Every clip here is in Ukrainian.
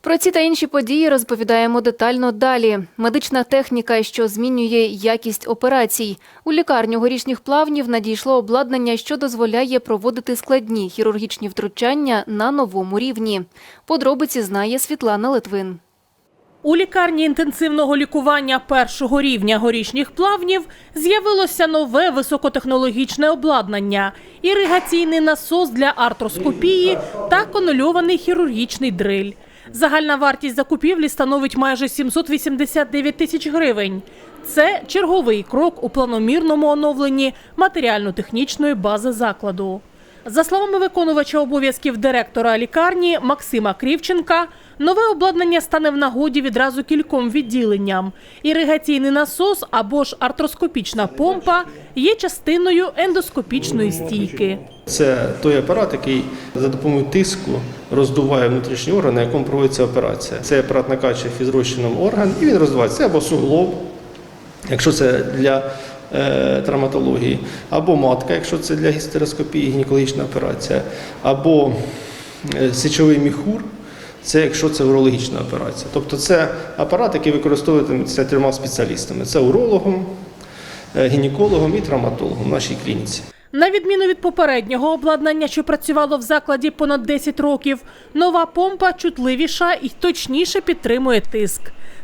Про ці та інші події розповідаємо детально далі. Медична техніка, що змінює якість операцій. У лікарню горішніх плавнів надійшло обладнання, що дозволяє проводити складні хірургічні втручання на новому рівні. Подробиці знає Світлана Литвин. У лікарні інтенсивного лікування першого рівня горішніх плавнів з'явилося нове високотехнологічне обладнання, іригаційний насос для артроскопії та конольований хірургічний дриль. Загальна вартість закупівлі становить майже 789 тисяч гривень. Це черговий крок у планомірному оновленні матеріально-технічної бази закладу. За словами виконувача обов'язків директора лікарні Максима Крівченка, нове обладнання стане в нагоді відразу кільком відділенням. Іригаційний насос або ж артроскопічна помпа є частиною ендоскопічної стійки. Це той апарат, який за допомогою тиску роздуває внутрішній орган, на якому проводиться операція. Цей апарат накачує фізрозчином орган і він роздувається або суглоб, якщо це для травматології, або матка, якщо це для гістероскопії, гінекологічна операція, або е, сечовий міхур. Це якщо це урологічна операція. Тобто це апарат, який використовується трьома спеціалістами: це урологом, е, гінекологом і травматологом в нашій клініці. На відміну від попереднього обладнання, що працювало в закладі понад 10 років, нова помпа чутливіша і точніше підтримує тиск.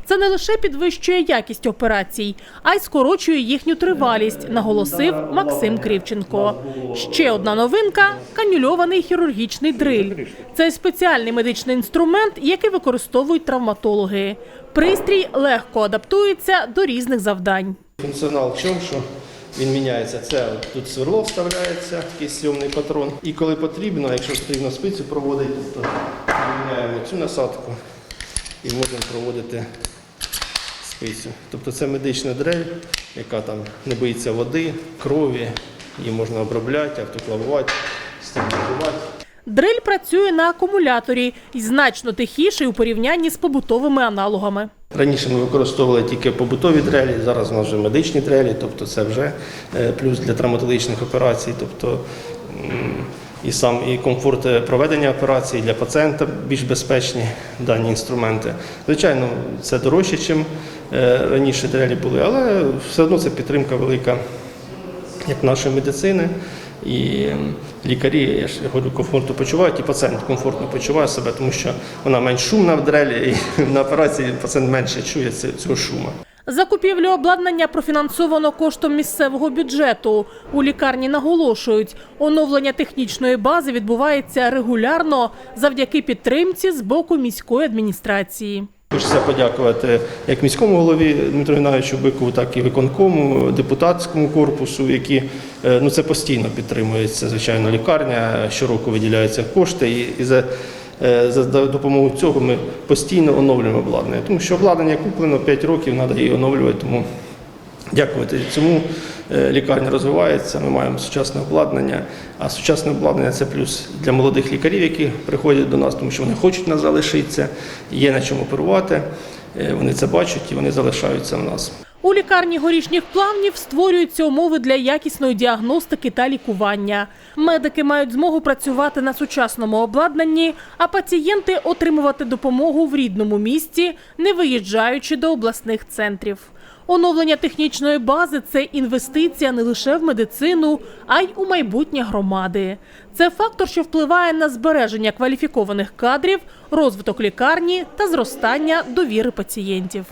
Це не лише підвищує якість операцій, а й скорочує їхню тривалість, наголосив Максим Кривченко. Ще одна новинка канюльований хірургічний дриль. Це спеціальний медичний інструмент, який використовують травматологи. Пристрій легко адаптується до різних завдань. Функціонал в чому, що він міняється. Це тут сверло вставляється, такий сйомний патрон. І коли потрібно, якщо потрібно спицю проводити, то міняємо цю насадку і можемо проводити спицю. Тобто це медична дрель, яка там не боїться води, крові, її можна обробляти, автоклавувати, стерилізувати. Дриль працює на акумуляторі і значно тихіший у порівнянні з побутовими аналогами. Раніше ми використовували тільки побутові дрелі, зараз у нас вже медичні дрелі, тобто це вже е, плюс для травматологічних операцій. Тобто і сам і комфорт е, проведення операцій для пацієнта більш безпечні дані інструменти. Звичайно, це дорожче, ніж раніше дрелі були, але все одно це підтримка велика як нашої медицини. І лікарі, я ж говорю, комфортно почувають, і пацієнт комфортно почуває себе, тому що вона менш шумна в дрелі, і на операції пацієнт менше чує цього шуму. Закупівлю обладнання профінансовано коштом місцевого бюджету. У лікарні наголошують, оновлення технічної бази відбувається регулярно завдяки підтримці з боку міської адміністрації. Хочеться подякувати як міському голові Дмитру Геннадійовичу Бикову, так і виконкому, депутатському корпусу, які е, ну це постійно підтримується, звичайно, лікарня. Щороку виділяються кошти, і, і за, е, за допомогою цього ми постійно оновлюємо обладнання. Тому що обладнання куплено 5 років, треба її оновлювати. Тому дякувати цьому лікарня розвивається. Ми маємо сучасне обладнання. А сучасне обладнання це плюс для молодих лікарів, які приходять до нас, тому що вони хочуть нас залишитися, є на чому оперувати. Е, Вони це бачать і вони залишаються в нас. У лікарні горішніх плавнів створюються умови для якісної діагностики та лікування. Медики мають змогу працювати на сучасному обладнанні, а пацієнти отримувати допомогу в рідному місті, не виїжджаючи до обласних центрів. Оновлення технічної бази це інвестиція не лише в медицину, а й у майбутнє громади. Це фактор, що впливає на збереження кваліфікованих кадрів, розвиток лікарні та зростання довіри пацієнтів.